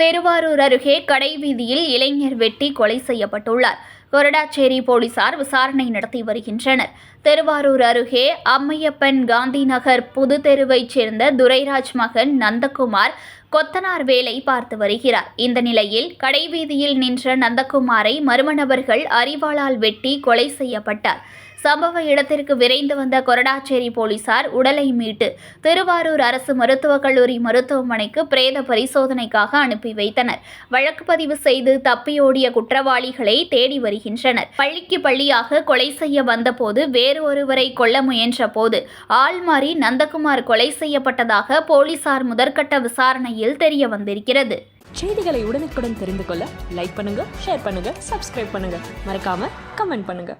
திருவாரூர் அருகே கடைவீதியில் இளைஞர் வெட்டி கொலை செய்யப்பட்டுள்ளார். கொரடாச்சேரி போலீசார் விசாரணை நடத்தி வருகின்றனர். திருவாரூர் அருகே அம்மையப்பன் காந்தி நகர் புது தெருவைச் சேர்ந்த துரைராஜ் மகன் நந்தகுமார் கொத்தனார் வேலை பார்த்து வருகிறார். இந்த நிலையில் கடைவீதியில் நின்ற நந்தகுமாரை மர்ம நபர்கள் அரிவாளால் வெட்டி கொலை செய்யப்பட்டார். சம்பவ இடத்திற்கு விரைந்து வந்த கொரடாச்சேரி போலீசார் உடலை மீட்டு திருவாரூர் அரசு மருத்துவக் கல்லூரி மருத்துவமனைக்கு பிரேத பரிசோதனைக்காக அனுப்பி வைத்தனர். வழக்கு பதிவு செய்து தப்பியோடிய குற்றவாளிகளை தேடி வருகின்றனர். பள்ளிக்கு பள்ளியாக கொலை செய்ய வந்தபோது வேறு ஒருவரை கொல்ல முயன்ற போது ஆள்மாறி நந்தகுமார் கொலை செய்யப்பட்டதாக போலீசார் முதற்கட்ட விசாரணையில் தெரிய வந்திருக்கிறது. செய்திகளை உடனுக்குடன் தெரிந்து கொள்ள லைக் பண்ணுங்க ஷேர் பண்ணுங்க சப்ஸ்கிரைப் பண்ணுங்க. மறக்காம கமெண்ட் பண்ணுங்க.